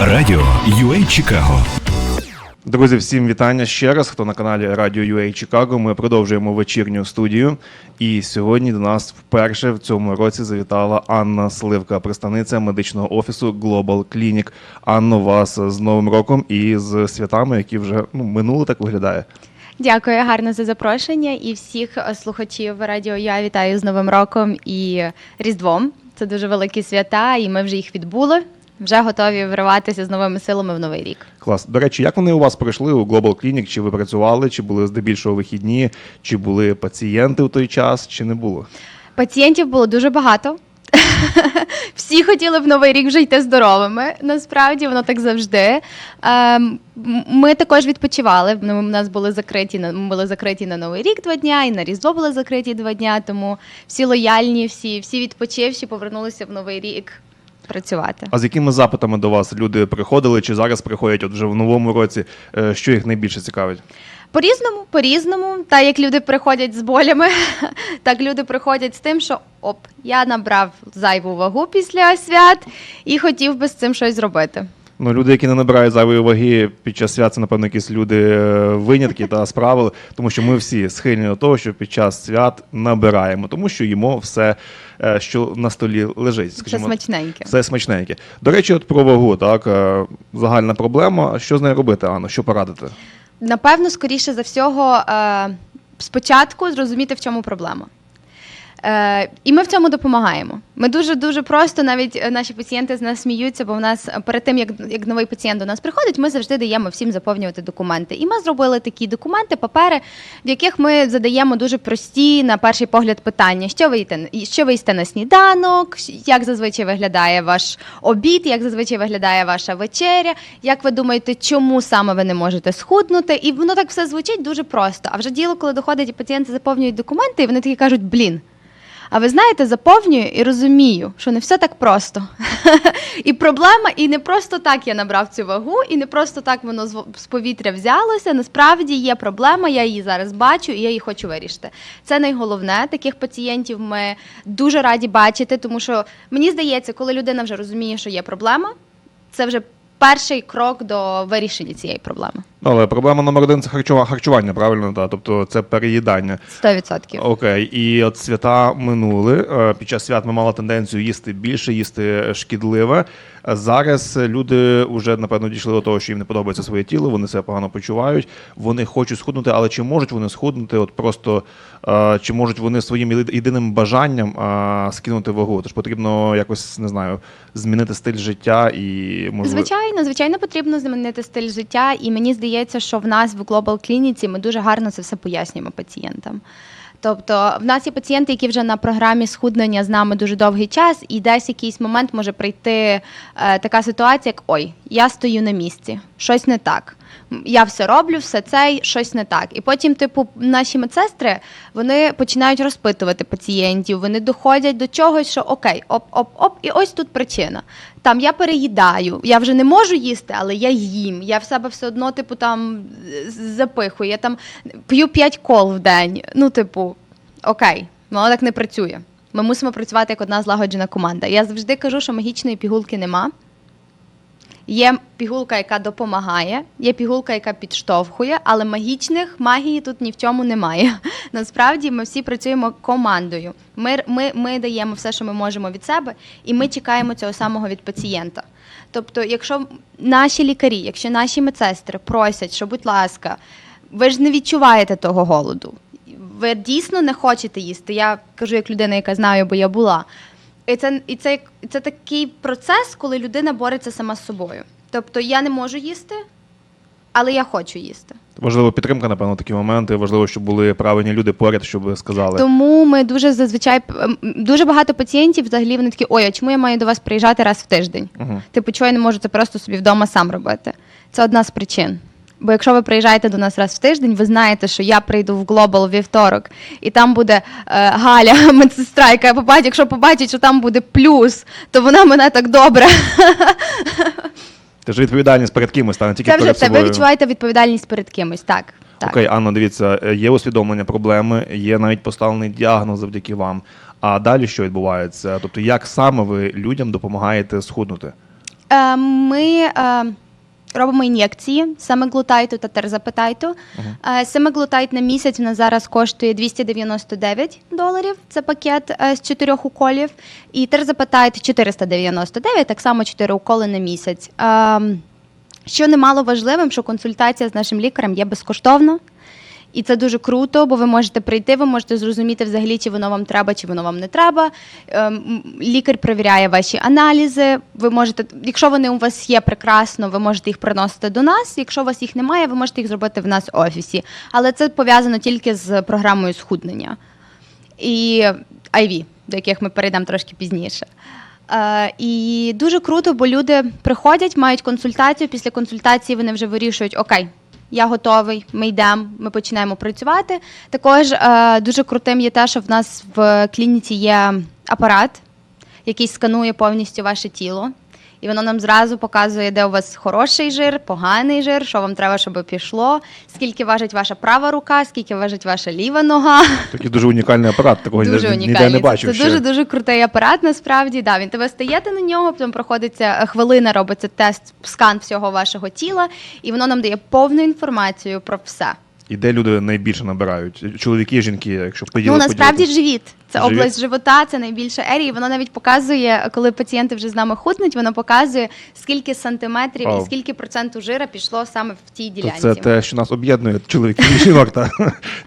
Радіо UA Чикаго. Друзі, всім вітання ще раз. Хто на каналі Радіо UA Чикаго. Ми продовжуємо вечірню студію. І сьогодні до нас вперше в цьому році завітала Анна Сливка, представниця медичного офісу Global Clinic. Анно, вас з Новим роком і з святами, які вже ну, минули, так виглядає. Дякую гарно за запрошення і всіх слухачів радіо. Я вітаю з Новим роком і Різдвом. Це дуже великі свята, і ми вже їх відбули. Вже готові вриватися з новими силами в новий рік. Клас. До речі, як вони у вас пройшли у Global Clinic? Чи ви працювали, чи були здебільшого вихідні, чи були пацієнти у той час, чи не було? Пацієнтів було дуже багато. Всі хотіли в новий рік вже йти здоровими. Насправді воно так завжди. Ем, Ми також відпочивали. Ну, У нас були закриті ми були закриті на новий рік два дня, і на Різдво були закриті два дня. Тому всі лояльні, всі, всі відпочивші повернулися в новий рік працювати. А з якими запитами до вас люди приходили, чи зараз приходять от вже в новому році? Е, Що їх найбільше цікавить? По-різному, по-різному. Та як люди приходять з болями, так люди приходять з тим, що оп, я набрав зайву вагу після свят і хотів би з цим щось зробити. Ну, люди, які не набирають зайвої ваги під час свят, це, напевно, якісь люди е, винятки та справили, тому що ми всі схильні до того, що під час свят набираємо, тому що їмо все, е, що на столі лежить. Скажімо, смачненьке. все смачненьке. До речі, от про вагу, так е, загальна проблема. Що з нею робити, Анна? Що порадити? Напевно, скоріше за всього, спочатку зрозуміти, в чому проблема. Е, і ми в цьому допомагаємо. Ми дуже дуже просто, навіть е, наші пацієнти з нас сміються, бо в нас е, перед тим, як, як новий пацієнт до нас приходить, ми завжди даємо всім заповнювати документи. І ми зробили такі документи, папери, в яких ми задаємо дуже прості, на перший погляд, питання: що ви їсте, що ви їсте на сніданок, як зазвичай виглядає ваш обід, як зазвичай виглядає ваша вечеря, як ви думаєте, чому саме ви не можете схуднути? І воно так все звучить дуже просто. А вже діло, коли доходить і пацієнти заповнюють документи, і вони такі кажуть, блін. А ви знаєте, заповнюю і розумію, що не все так просто. і проблема, і не просто так я набрав цю вагу, і не просто так воно з повітря взялося. Насправді є проблема, я її зараз бачу, і я її хочу вирішити. Це найголовне. Таких пацієнтів ми дуже раді бачити, тому що мені здається, коли людина вже розуміє, що є проблема, це вже перший крок до вирішення цієї проблеми. Ну, але проблема номер один це харчова- харчування, правильно? Так? Тобто це переїдання. 100%. Окей, і от свята минули. Е, Під час свят ми мали тенденцію їсти більше, їсти шкідливе. Зараз люди вже напевно дійшли до того, що їм не подобається своє тіло, вони себе погано почувають, вони хочуть схуднути, але чи можуть вони схуднути? От просто е, чи можуть вони своїм єди- єдиним бажанням е, скинути вагу? Тож потрібно якось не знаю, змінити стиль життя і можливо. Звичайно, звичайно, потрібно змінити стиль життя, і мені здається, що в нас в Global Клініці ми дуже гарно це все пояснюємо пацієнтам. Тобто, в нас є пацієнти, які вже на програмі схуднення з нами дуже довгий час, і десь якийсь момент може прийти е, така ситуація, як ой, я стою на місці, щось не так. Я все роблю, все це, щось не так. І потім, типу, наші медсестри вони починають розпитувати пацієнтів, вони доходять до чогось, що окей, оп, оп, оп, і ось тут причина. Там я переїдаю, я вже не можу їсти, але я їм. Я в себе все одно, типу, там запихую. Я там п'ю 5 кол в день. Ну, типу, окей, воно так не працює. Ми мусимо працювати як одна злагоджена команда. Я завжди кажу, що магічної пігулки нема. Є пігулка, яка допомагає, є пігулка, яка підштовхує, але магічних магії тут ні в чому немає. Насправді ми всі працюємо командою. Ми, ми, ми даємо все, що ми можемо від себе, і ми чекаємо цього самого від пацієнта. Тобто, якщо наші лікарі, якщо наші медсестри просять, що, будь ласка, ви ж не відчуваєте того голоду. Ви дійсно не хочете їсти. Я кажу як людина, яка знаю, бо я була. І це, і це, це такий процес, коли людина бореться сама з собою. Тобто я не можу їсти, але я хочу їсти. Важлива підтримка, напевно, такі моменти. Важливо, щоб були правильні люди поряд, щоб сказали. Тому ми дуже зазвичай м, дуже багато пацієнтів взагалі вони такі, ой, а чому я маю до вас приїжджати раз в тиждень? Мгм. Типу, чого я не можу це просто собі вдома сам робити? Це одна з причин. Бо якщо ви приїжджаєте до нас раз в тиждень, ви знаєте, що я прийду в Global вівторок, і там буде е, Галя, медсестра, яка побачить, якщо побачить, що там буде плюс, то вона мене так добре. Це ж відповідальність перед кимось, та не тільки Це вже перед це ви відчуваєте відповідальність перед кимось. Так. так. Окей, Анно, дивіться, е, є усвідомлення проблеми, є навіть поставлений діагноз завдяки вам. А далі що відбувається? Тобто, як саме ви людям допомагаєте схуднути? Е, Ми е, робимо ін'єкції семиглутайту та терзапетайту. Саме Семиглутайт на місяць нас зараз коштує 299 доларів. Це пакет е, з чотирьох уколів. І терзапетайт 499, так само 4 уколи на місяць. Ем, Що немало важливим, що консультація з нашим лікарем є безкоштовна. І це дуже круто, бо ви можете прийти, ви можете зрозуміти взагалі, чи воно вам треба, чи воно вам не треба. Ем, Лікар перевіряє ваші аналізи. Ви можете, якщо вони у вас є прекрасно, ви можете їх приносити до нас. Якщо у вас їх немає, ви можете їх зробити в нас в офісі. Але це пов'язано тільки з програмою схуднення і IV, до яких ми перейдемо трошки пізніше. Е, і дуже круто, бо люди приходять, мають консультацію. Після консультації вони вже вирішують: Окей, я готовий, ми йдемо, ми починаємо працювати. Також е, дуже крутим є те, що в нас в клініці є апарат, який сканує повністю ваше тіло. І воно нам зразу показує, де у вас хороший жир, поганий жир, що вам треба, щоб пішло, скільки важить ваша права рука, скільки важить ваша ліва нога. Такий дуже унікальний апарат, такого Дуже ні- ніде не бачив. Це ще. дуже дуже крутий апарат. Насправді да. Він тебе стаєте на нього, потім проходиться е, хвилина, робиться тест, скан всього вашого тіла, і воно нам дає повну інформацію про все. І де люди найбільше набирають? Чоловіки, жінки, якщо Ну поділити. насправді живіт. Це Живіт? область живота, це найбільша ерія. Воно навіть показує, коли пацієнти вже з нами худнуть, воно показує, скільки сантиметрів Вау. і скільки проценту жира пішло саме в тій То ділянці. це те, що нас об'єднує чоловіків і жінок. Та?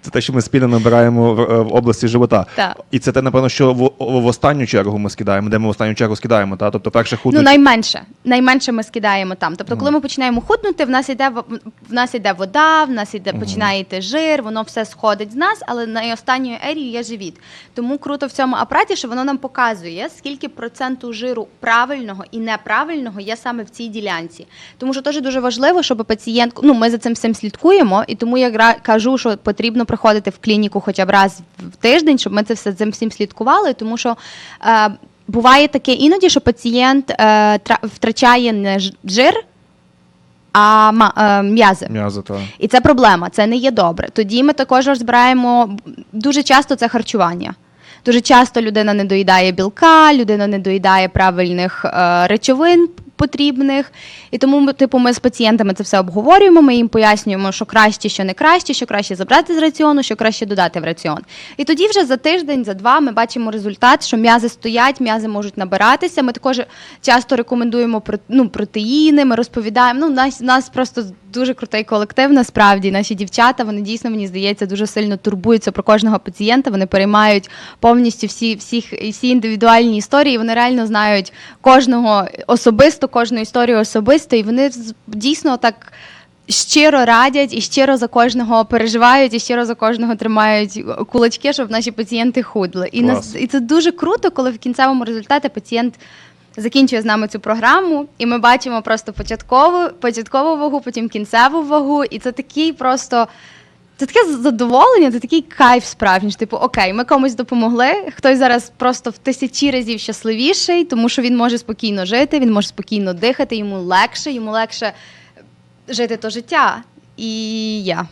Це те, що ми спільно набираємо в, е, в області живота. Так. І це те, напевно, що в, в останню чергу ми скидаємо, де ми в останню чергу скидаємо. Та? Тобто перше Ну, худнуть. найменше. Найменше ми скидаємо там. Тобто, коли ми починаємо худнути, в нас йде в в нас йде вода, в нас йде починає йти жир, воно все сходить з нас, але найостанньою ерією є живіт. Тому круто в цьому апараті, що воно нам показує, скільки проценту жиру правильного і неправильного є саме в цій ділянці. Тому що теж дуже важливо, щоб пацієнт, ну ми за цим всім слідкуємо, і тому я кажу, що потрібно приходити в клініку хоча б раз в тиждень, щоб ми це все цим всім слідкували, тому що. Е, Буває таке іноді, що пацієнт е, тра- втрачає не жир, а е, м'язи. М'язи, та. І це проблема, це не є добре. Тоді ми також розбираємо дуже часто це харчування. Дуже часто людина не доїдає білка, людина не доїдає правильних е, речовин потрібних. І тому типу, ми з пацієнтами це все обговорюємо. Ми їм пояснюємо, що краще, що не краще, що краще забрати з раціону, що краще додати в раціон. І тоді вже за тиждень, за два ми бачимо результат, що м'язи стоять, м'язи можуть набиратися. Ми також часто рекомендуємо про- ну, протеїни, ми розповідаємо. Ну, нас, нас просто дуже крутий колектив. Насправді наші дівчата вони дійсно мені здається дуже сильно турбуються про кожного пацієнта. Вони переймають повністю всі, всіх, всі індивідуальні історії. Вони реально знають кожного особисто, кожну історію особисто, і вони дійсно так. Щиро радять і щиро за кожного переживають, і щиро за кожного тримають кулачки, щоб наші пацієнти худли. І нас і це дуже круто, коли в кінцевому результаті пацієнт закінчує з нами цю програму, і ми бачимо просто початкову, початкову вагу, потім кінцеву вагу. І це такий просто. Це таке задоволення, це такий кайф справжній. Типу, окей, ми комусь допомогли. Хтось зараз просто в тисячі разів щасливіший, тому що він може спокійно жити, він може спокійно дихати, йому легше, йому легше жити то життя. І я.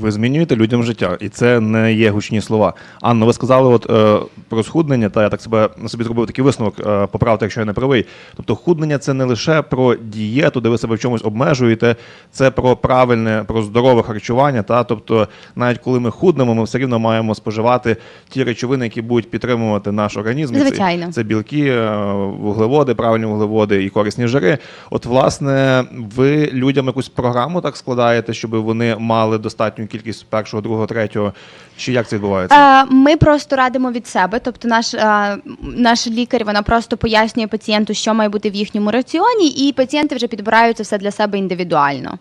Ви змінюєте людям життя, і це не є гучні слова. Анно, ви сказали от е, про схуднення, та я так себе собі зробив такий висновок, е, поправте, якщо я не правий. Тобто, худнення це не лише про дієту, де ви себе в чомусь обмежуєте, це про правильне, про здорове харчування. Та тобто, навіть коли ми худнемо, ми все рівно маємо споживати ті речовини, які будуть підтримувати наш організм. І це- Це білки, е, вуглеводи, правильні вуглеводи і корисні жири. От, власне, ви людям якусь програму так складаєте, щоб вони мали достатню кількість першого, другого, третього. Чи як це відбувається? Е, Ми просто радимо від себе. Тобто, наш, е, наш лікар вона просто пояснює пацієнту, що має бути в їхньому раціоні, і пацієнти вже підбирають це все для себе індивідуально.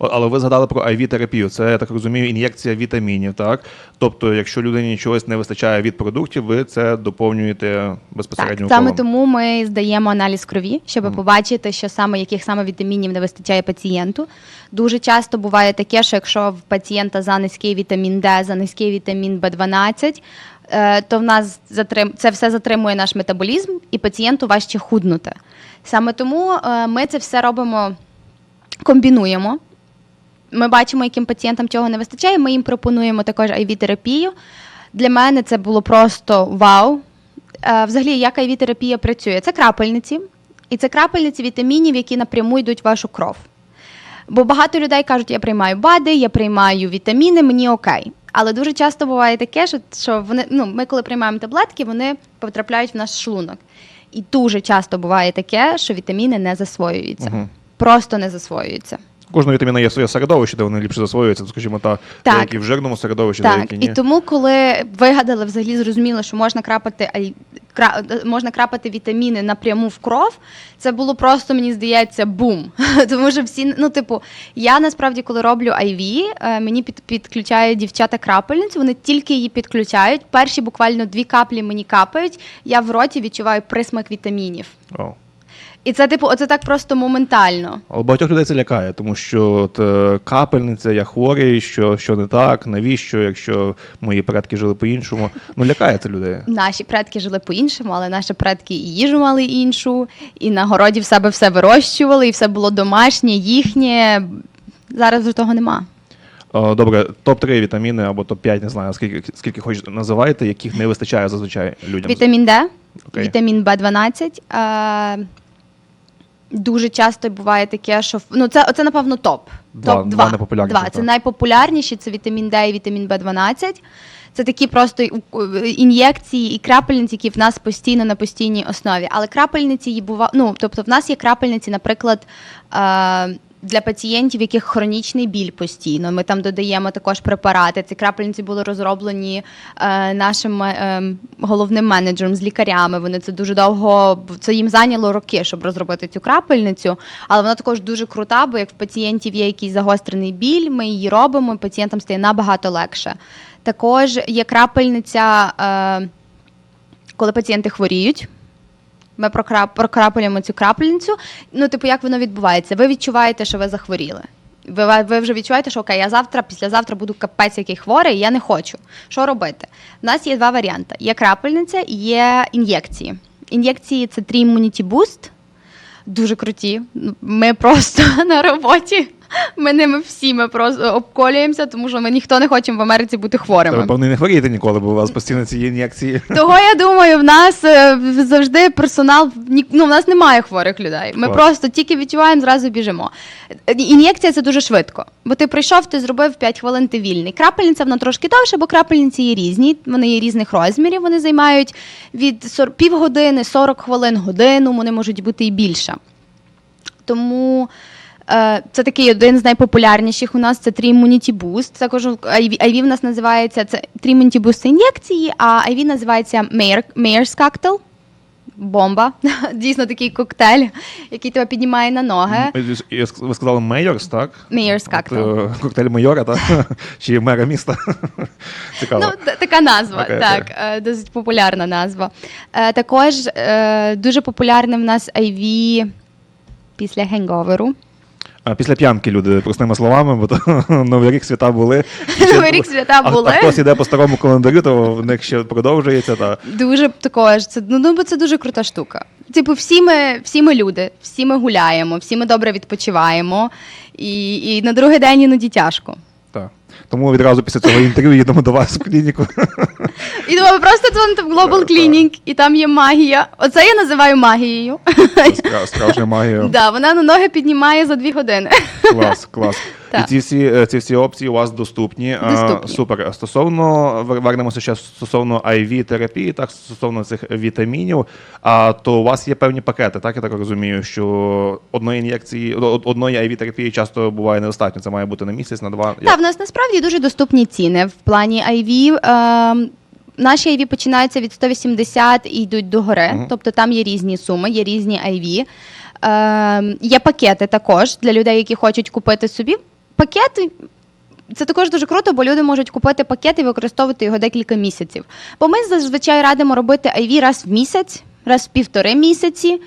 Але ви згадали про IV-терапію. Це я так розумію, ін'єкція вітамінів. Так, тобто, якщо людині чогось не вистачає від продуктів, ви це доповнюєте безпосередньо Так, саме тому ми здаємо аналіз крові, щоб побачити, що саме яких саме вітамінів не вистачає пацієнту. Дуже часто буває таке, що якщо в пацієнта за низький вітамін Д, за низький вітамін Б12, е, то в нас затрим... це все затримує наш метаболізм, і пацієнту важче худнути. Саме тому е, ми це все робимо, комбінуємо. Ми бачимо, яким пацієнтам чого не вистачає. Ми їм пропонуємо також IV-терапію. Для мене це було просто вау. Е, Взагалі, як IV-терапія працює? Це крапельниці. І це крапельниці вітамінів, які напряму йдуть в вашу кров. Бо багато людей кажуть, я приймаю БАДи, я приймаю вітаміни, мені окей. Але дуже часто буває таке, що, вони, ну, ми, коли приймаємо таблетки, вони потрапляють в наш шлунок. І дуже часто буває таке, що вітаміни не засвоюються. Мгм. Просто не засвоюються. У Кожного вітаміна є своє середовище, де вони ліпше засвоюються, скажімо, та Так. деякі в жирному середовищі, Так, деякі ні. і тому, коли вигадали взагалі зрозуміло, що можна крапати ай- кра- можна крапати вітаміни напряму в кров, це було просто, мені здається, бум. Тому що всі, ну, типу, я насправді, коли роблю IV, е, мені під, підключають дівчата крапельницю, вони тільки її підключають. Перші буквально дві каплі мені капають, я в роті відчуваю присмак вітамінів. О. І це, типу, оце так просто моментально. Але багатьох людей це лякає, тому що от, е, капельниця, я хворий, що, що не так, навіщо, якщо мої предки жили по-іншому. Ну, лякає це людей. Наші предки жили по-іншому, але наші предки і їжу мали іншу, і на городі в себе все вирощували, і все було домашнє, їхнє. Зараз вже того нема. О, добре, топ-3 вітаміни або топ-5, не знаю, скільки, скільки хочете називайте, яких не вистачає зазвичай людям. Вітамін Д, Окей. вітамін В12. Е, дуже часто буває таке, що ну це, це напевно топ. Два- топ два Два. Це найпопулярніші це вітамін Д і вітамін Б 12 Це такі просто ін'єкції і крапельниці, які в нас постійно на постійній основі. Але крапельниці бува... ну, тобто в нас є крапельниці, наприклад, е, для пацієнтів, яких хронічний біль постійно. Ми там додаємо також препарати. Ці крапельниці були розроблені е, нашим е, головним менеджером з лікарями. Вони це дуже довго це їм зайняло роки, щоб розробити цю крапельницю. Але вона також дуже крута, бо як в пацієнтів є якийсь загострений біль, ми її робимо, пацієнтам стає набагато легше. Також є крапельниця, е, коли пацієнти хворіють. Ми прокрап, прокрапуємо цю крапельницю. Ну, типу, як воно відбувається? Ви відчуваєте, що ви захворіли. Ви, ви вже відчуваєте, що окей, я завтра, післязавтра буду капець який хворий, я не хочу. Що робити? У нас є два варіанти: є крапельниця є ін'єкції. Ін'єкції це Tree Immunity Boost. Дуже круті. Ми просто на роботі. Ми ними всі ми просто обколюємося, тому що ми ніхто не хочемо в Америці бути Ви, хворими. певно, не хворієте ніколи, бо у вас постійно ці ін'єкції. Того я думаю, в нас е, завжди персонал ну, в нас немає хворих людей. Ми Клас. просто тільки відчуваємо, зразу біжимо. Е, Ін'єкція це дуже швидко. Бо ти прийшов, ти зробив 5 хвилин, ти вільний. Крапельниця вона трошки довше, бо крапельниці є різні. Вони є різних розмірів. Вони займають від півгодини, 40 хвилин, годину. Вони можуть бути і більше. Тому це такий один з найпопулярніших у нас це Tree Immunity Boost. Також IV, IV в нас називається це Tree Immunity Boost це ін'єкції, а IV називається Mayor's Cocktail. Бомба. Дійсно такий коктейль, який тебе піднімає на ноги. Ви сказали Мейорс, так? От, Cocktail. е, коктейль майора, так? Чи мера міста? Цікаво. Ну, така назва, Окей, так, окей. е, досить популярна назва. Е, Також е, дуже популярне в нас IV після генговеру. А після п'янки люди, простими словами, бо то Новий рік свята були. Новий рік свята А- були. А хтось іде по старому календарю, то в них ще продовжується. Та. Дуже також це ну, ну бо це дуже крута штука. Типу, всі ми, всі ми люди, всі ми гуляємо, всі ми добре відпочиваємо, і, і на другий день іноді тяжко. Тому відразу після цього інтерв'ю їдемо до вас в клініку. І думаю, ви просто дзвоните в Global Clinic, і там є магія. Оце я називаю магією. Справжня магія. Да, вона на ноги піднімає за дві години. Клас, клас. І ці всі, е, ці всі опції у вас доступні. Доступні. Супер. Стосовно вер- вернемося ще стосовно IV терапії, так стосовно цих вітамінів. А то у вас є певні пакети, так я так розумію, що одної ін'єкції, од- одної IV терапії часто буває недостатньо. Це має бути на місяць, на два. Так, в нас насправді дуже доступні ціни в плані IV. Е, наші IV починаються від 180 і йдуть до гори. Мгм. Тобто там є різні суми, є різні IV. Е, є пакети також для людей, які хочуть купити собі. Пакети це також дуже круто, бо люди можуть купити пакет і використовувати його декілька місяців. Бо ми зазвичай радимо робити IV раз в місяць, раз в півтори місяці.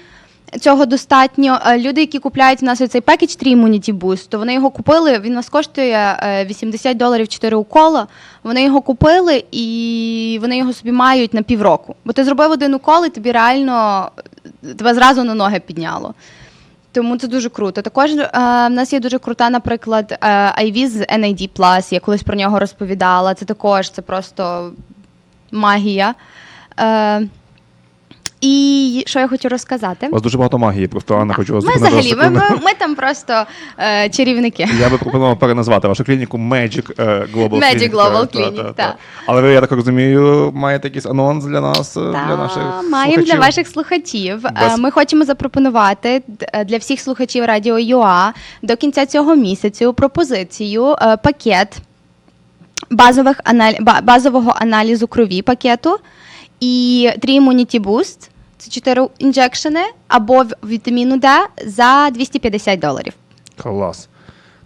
Цього достатньо. Е, Люди, які купляють в нас цей пакет Tree Immunity Boost, то вони його купили. Він у нас коштує е, 80 доларів 4 укола. Вони його купили і вони його собі мають на півроку. Бо ти зробив один укол, і тобі реально е, тебе зразу на ноги підняло. Тому це дуже круто. Також е, в нас є дуже крута, наприклад, е, IV з NAD+, я колись про нього розповідала. Це також це просто магія. Е, І що я хочу розказати? У вас дуже багато магії, просто Анна хочу вас Ми зупинити взагалі, ми, ми, ми там просто е, чарівники. Я би пропонував переназвати вашу клініку Magic е, Global Magic Clinic. Global Та, Clinic, та. Але ви, я так розумію, маєте якийсь анонс для нас, е, для наших Та, маємо слухачів? для ваших слухачів. Е, Без- Ми хочемо запропонувати д- е, для всіх слухачів Радіо ЮА до кінця цього місяцю пропозицію е, пакет базових анал... ба- базового аналізу крові пакету і 3 Immunity Boost. Це 4 інжекшени або вітаміну Д за 250 доларів. Клас.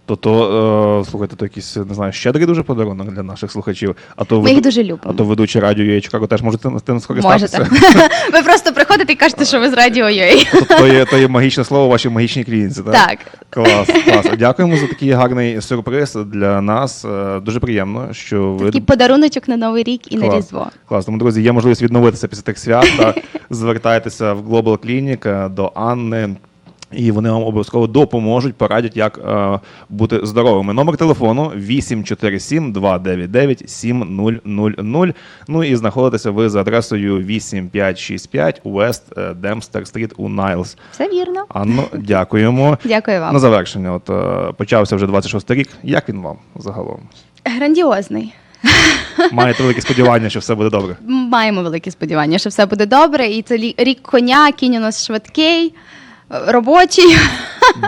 То, то е, слухайте, то якийсь, не знаю, щедрий дуже подарунок для наших слухачів. А то Ми їх дуже любимо. А то ведучі радіо UA Чикаго теж можете з тим скористатися. Можете. Ви просто приходите і кажете, що ви з Радіо UA. То, то, є, то є магічне слово у вашій магічній клініці, так? Так. Клас, клас. Дякуємо за такий гарний сюрприз для нас. Е, Дуже приємно, що ви Такий подаруночок на Новий рік і на Різдво. Клас. Тому, друзі, є можливість відновитися після тих свят. Та звертайтеся в Global Clinic е, до Анни. І вони вам обов'язково допоможуть, порадять, як е, бути здоровими. Номер телефону 847 299 7000. Ну і знаходитеся ви за адресою 8565 West Dempster Street у Найлс. Все вірно. Анно, дякуємо. Дякую вам. На завершення, от е, почався вже 26 рік. Як він вам загалом? Грандіозний. Маєте великі сподівання, що все буде добре? Маємо великі сподівання, що все буде добре. І це рік коня, кінь у нас швидкий, робочий.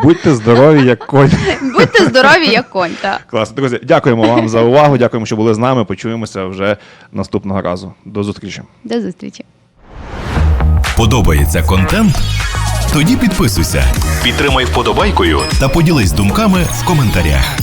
Будьте здорові, як конь. Будьте здорові, як конь. Так. Класно. Друзі, дякуємо вам за увагу. Дякуємо, що були з нами. Почуємося вже наступного разу. До зустрічі. До зустрічі. Подобається контент? Тоді підписуйся, підтримай вподобайкою та поділись думками в коментарях.